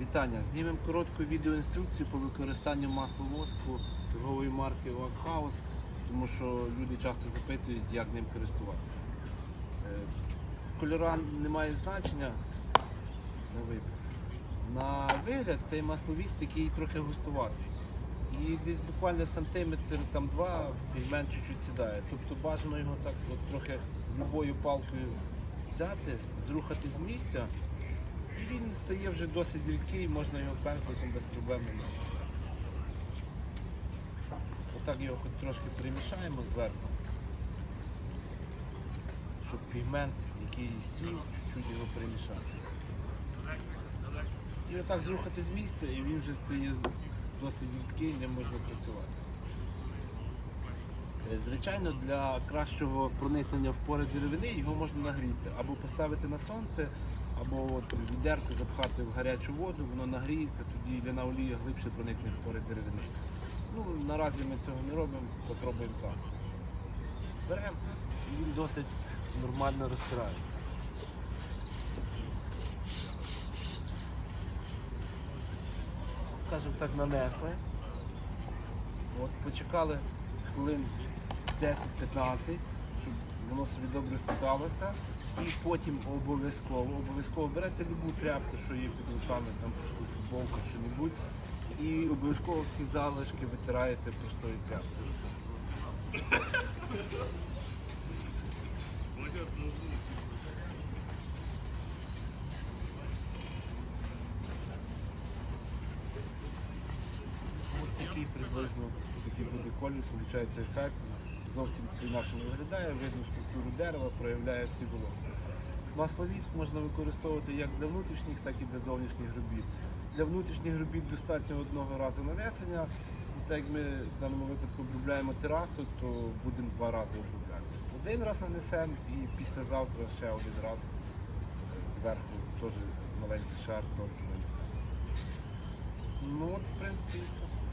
Вітання! Знімемо коротку відеоінструкцію по використанню масла воску торгової марки House, тому що люди часто запитують, як ним користуватися. Е, Кольора не має значення на вигляд. На вигляд цей масловіст такий трохи густуватий. І десь буквально сантиметр там два пігмент чуть-чуть сідає. Тобто бажано його так от трохи любою палкою взяти, зрухати з місця. І він стає вже досить рідкий, можна його пензликом без проблем наносити. Отак його хоч трошки перемішаємо зверху, щоб пігмент, який сів, чуть-чуть його перемішати. І отак зрухати з місця, і він вже стає досить рідкий, ним можна працювати. Е, Звичайно, для кращого проникнення в пори деревини його можна нагріти або поставити на сонце, або от відерку запхати в гарячу воду, воно нагріється, тоді ляна олія глибше проникне в пори деревини. Ну, наразі ми цього не робимо, попробуємо так. Беремо і він досить нормально розтирається. Скажімо так, нанесли. От, почекали хвилин 10-15, щоб воно собі добре впиталося. І потім обов'язково, обов'язково берете любу тряпку, що є під руками, там просту футболку, що-небудь, і обов'язково всі залишки витираєте простою тряпкою. Ось такий приблизно такий буде колір, виходить ефект. Зовсім інакше не виглядає, видно структуру дерева, проявляє всі вологи. Масловіск можна використовувати як для внутрішніх, так і для зовнішніх робіт. Для внутрішніх робіт достатньо одного разу нанесення. Так як ми в даному випадку обробляємо терасу, то будемо два рази обробляти. Один раз нанесемо і післязавтра ще один раз зверху теж маленький шар тонкий нанесемо. Ну от, в принципі, і все.